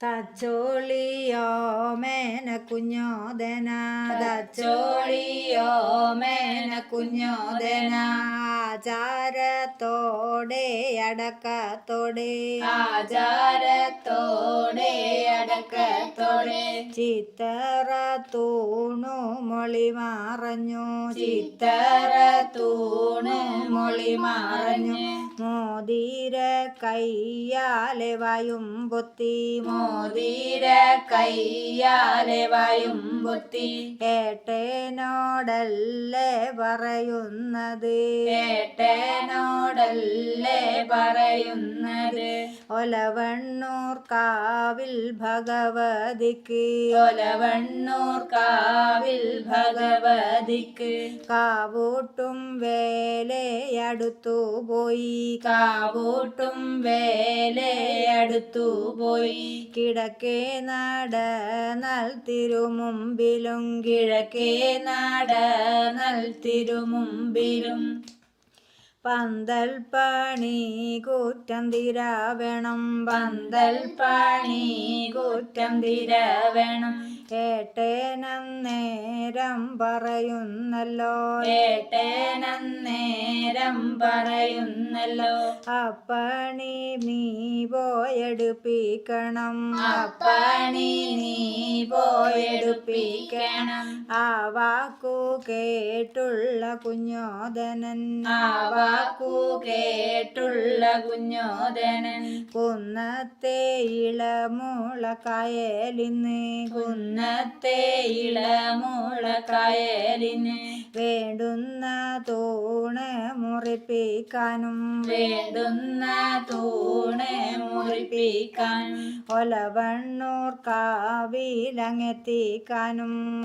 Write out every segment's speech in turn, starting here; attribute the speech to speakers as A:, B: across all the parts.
A: തച്ചോളിയോ മേന കുഞ്ഞോദന
B: തച്ചോളിയോ മേന കുഞ്ഞോദന
A: ആചാരത്തോടെ അടക്കത്തോടെ
B: ആചാരത്തോടെ അടക്കത്തോടെ
A: ചിത്തറ തൂണു മൊളി മറഞ്ഞു
B: ചിത്തറ തൂണ് മൊളി മറഞ്ഞു
A: മോതീര കയ്യാലെ വായും പൊത്തി.
B: മോതീര കയ്യാലെ വായും പൊത്തി.
A: ഏട്ടേനോടല്ലേ പറയുന്നത്?
B: ഏട്ടേനോടല്ലേ പറയുന്നത്?
A: ഒലവണ്ണൂർ കാവിൽ ഭഗവതിക്ക്.
B: ഒലവണ്ണൂർ കാവിൽ ഭഗവതിക്ക്.
A: കാവൂട്ടും വേലയടുത്തു പോയി.
B: കാവൂട്ടും വേലയടുത്തു പോയി.
A: കിടക്കേ കിഴക്കേ നടനൽ തിരുമുമ്പിലും
B: കിഴക്കേ നാട നൽ തിരുമുമ്പിലും.
A: പന്തൽ പണി കൂറ്റം തിരാവണം.
B: പന്തൽ പണി കൂറ്റം തിരാവണം.
A: ഏട്ടേനന്നേരം പറയുന്നല്ലോ.
B: ഏട്ടനന്നേരം പറയുന്നല്ലോ.
A: അപ്പണി നീ പോയെടുപ്പിക്കണം.
B: അപ്പണി നീ പോയെടുപ്പിക്കണം.
A: ആ വാക്കു കേട്ടുള്ള കുഞ്ഞോദനൻ.
B: ആ വാക്കു കേട്ടുള്ള കുഞ്ഞോദനൻ.
A: കുന്നത്തെ ഇളമുളക്കായലിന്ന്
B: കുന്നത്തെ ഇളമുള കയലിന്.
A: വേണ്ടുന്ന തൂണ് മുറിപ്പിക്കാനും
B: വേണ്ടുന്ന തൂണ് മുറിപ്പിക്കാനും
A: ഒലവണ്ണൂർ കാവിലങ്ങെത്തിക്കാനും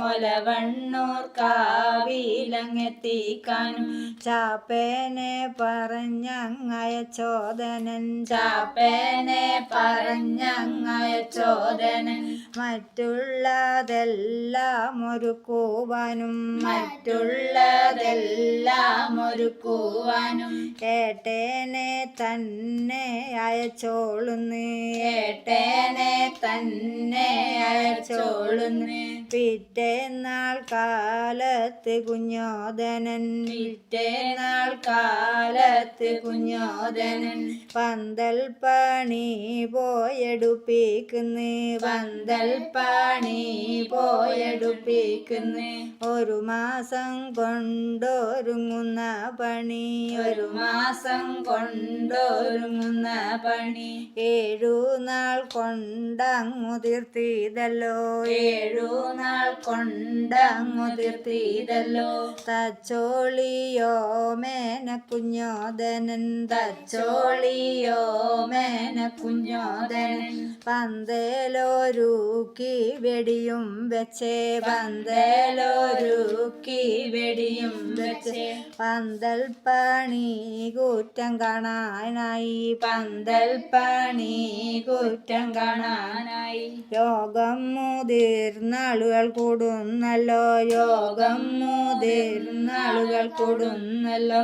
B: ഒലവണ്ണൂർ കാവിലങ്ങെത്തിക്കാനും
A: ചാപ്പേനെ പറഞ്ഞങ്ങയച്ചോദനൻ
B: ചാപ്പേനെ പറഞ്ഞങ്ങയ ചോദനൻ
A: മറ്റുള്ളതെല്ലാം ഒരുക്കുവാനും
B: മറ്റുള്ളതെല്ലാം ഒരുക്കുവാനും
A: ഏട്ടേനെ തന്നെ അയച്ചോളുന്നു.
B: കേട്ടേനെ തന്നെ അയച്ചോളുന്ന്.
A: പിറ്റേന്നാൾ കാലത്ത് കുഞ്ഞോദനൻ.
B: പിറ്റേന്നാൾ കാലത്ത് കുഞ്ഞോദനൻ.
A: പന്തൽ പണി പോയെടുപ്പിക്കുന്ന്.
B: പന്തൽ പണി പോയെടുപ്പിക്കുന്നു.
A: ഒരു മാസം കൊണ്ടൊരുങ്ങുന്ന പണി.
B: ഒരു മാസം കൊണ്ടൊരുങ്ങുന്ന പണി.
A: ഏഴു നാൾ കൊണ്ടങ്ങു തീർത്തിതല്ലോ.
B: ഏഴു നാൾ കൊണ്ടങ്ങു തീർത്തിതല്ലോ
A: തച്ചോളിയോ മേന കുഞ്ഞോദനൻ.
B: തച്ചോളിയോ മേന കുഞ്ഞോദനൻ.
A: പന്തേലോരൂക്കി വെടിയും വെച്ചേ.
B: പന്തേലോരൂക്കി വെടിയും വെച്ചേ.
A: പന്തൽ പണി കൂറ്റം കാണാനായി.
B: പന്തൽ പണി കൂറ്റം കാണാനായി.
A: യോഗം മുതിർന്നാളുകൾ കൂടുന്നല്ലോ.
B: യോഗം മുതിർന്നാളുകൾ കൂടുന്നല്ലോ.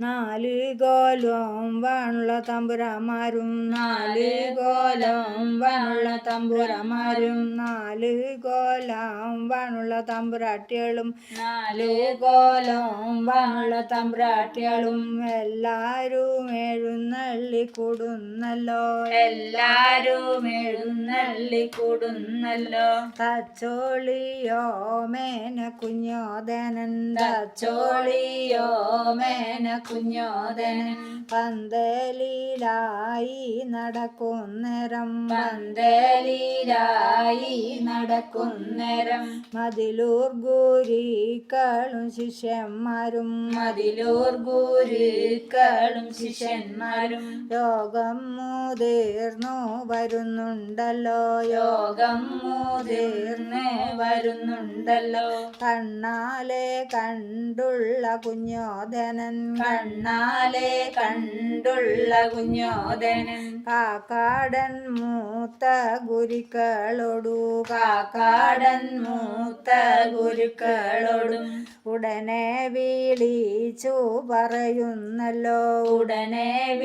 A: നാല് കോലം വാണുള്ള തമ്പുരാമാരും
B: നാല് കോലം വാണുള്ള തമ്പുരമാരും
A: നാല് കോലം വാണുള്ള തമ്പുരാട്ടികളും
B: നാല് കോലം വാണുള്ള തമ്പുരാട്ടികളും.
A: എല്ലാരും എഴുന്നള്ളി കൂടുന്നല്ലോ.
B: എല്ലാരും എഴുന്നള്ളി കൂടുന്നല്ലോ.
A: തച്ചോളിയോ മേന കുഞ്ഞോദനൻ
B: തച്ചോളിയോ മേന കുഞ്ഞോദനൻ
A: പന്തലിലായി നടക്കുന്നേരം.
B: പന്തലിലായി നടക്കുന്നേരം.
A: മതിലൂർ ഗുരിക്കളും ശിഷ്യന്മാരും.
B: മതിലൂർ ഗുരുക്കളും ശിഷ്യന്മാരും.
A: യോഗം മുതിർന്നു വരുന്നുണ്ടല്ലോ.
B: യോഗം മുതിർന്ന് വരുന്നുണ്ടല്ലോ.
A: കണ്ണാലെ കണ്ടുള്ള കുഞ്ഞോദനൻ.
B: കണ്ണാലെ കണ്ടുള്ള കുഞ്ഞോദനൻ.
A: കാക്കാടൻ മൂത്ത ഗുരുക്കളോടു.
B: കാക്കാടൻ മൂത്ത ഗുരുക്കളോടും.
A: ഉടനെ വിളിച്ചു പറയുന്നല്ലോ.
B: ഉടനെ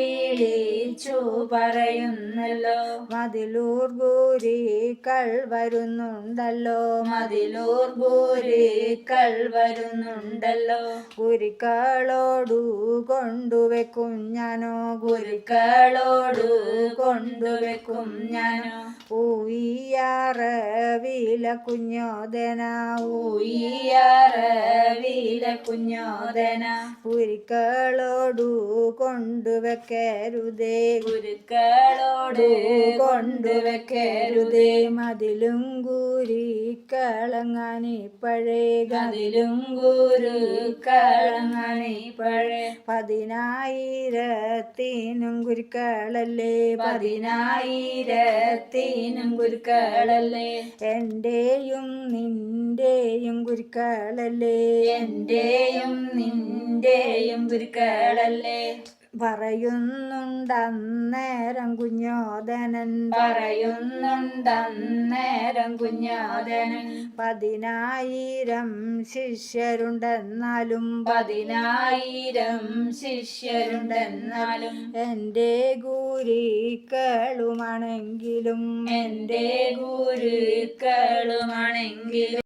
B: വിളിച്ചു പറയുന്നല്ലോ.
A: മതിലൂർ ഗുരുക്കൾ വരുന്നുണ്ടല്ലോ.
B: മതിലൂർ ഗുരുക്കൾ വരുന്നുണ്ടല്ലോ.
A: ഗുരുക്കളോടു കൊണ്ടുവെക്കും ഞാനോ.
B: ഗുരുക്കളോടു കൊണ്ടുവെക്കും ഞാനോ.
A: ഊയ്യാറവില കുഞ്ഞോദന
B: ഊയ്യാറവില കുഞ്ഞോദന
A: ഗുരുക്കളോടു കൊണ്ടുവെക്കരുതേ.
B: ഗുരുക്കളോട് കൊണ്ടുവെക്കരുതേ.
A: മതിലും ഗുരുക്കളങ്ങാനി പഴയ
B: അതിലും കളങ്ങാനി പഴയ
A: പതിനായിരത്തിനും ഗുരുക്കളല്ലേ
B: പതിനായിരത്തിനും ഗുരുക്കളല്ലേ
A: എന്റെയും നിന്റെയും ഗുരുക്കളല്ലേ
B: എന്റെയും നിന്റെയും ദുരിക്കടല്ലേ
A: പറയുന്നുണ്ടന്നേരം കുഞ്ഞോദനൻ.
B: പറയുന്നുണ്ടന്നേരം കുഞ്ഞോദനൻ.
A: പതിനായിരം ശിഷ്യരുണ്ടെന്നാലും
B: പതിനായിരം ശിഷ്യരുണ്ടെന്നാലും
A: എന്റെ ഗുരുക്കളുമാണെങ്കിലും
B: എന്റെ ഗുരുക്കളുമാണെങ്കിലും